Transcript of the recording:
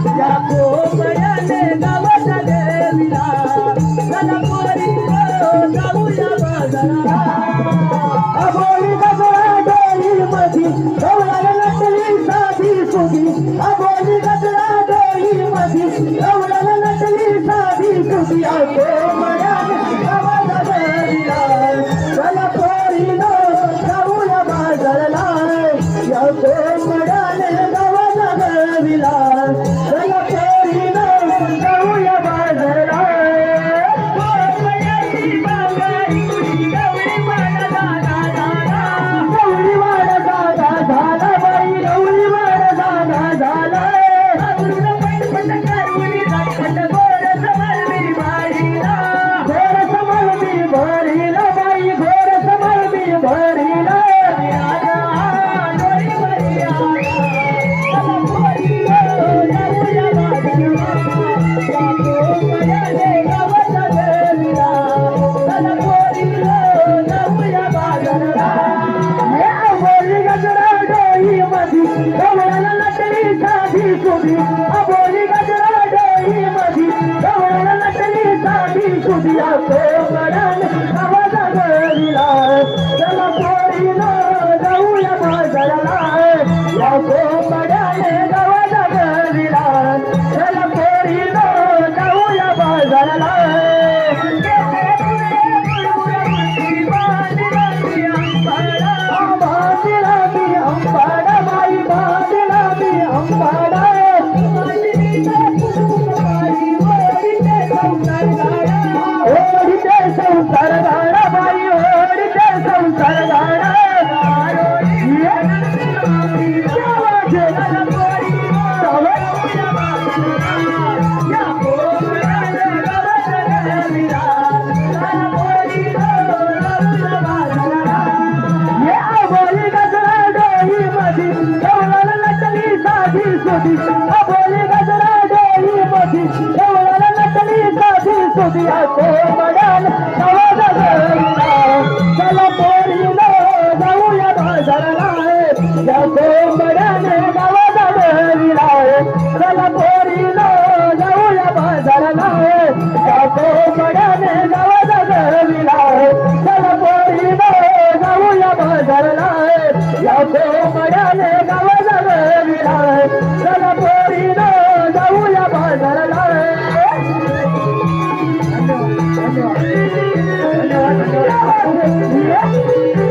Thank you. Bye. Modi बोली गजरा डोळी मोदी एवढ्याला नकली साधी सुधी असो मडान चला पोरी जाऊया बाजाराला. जातो Yeah.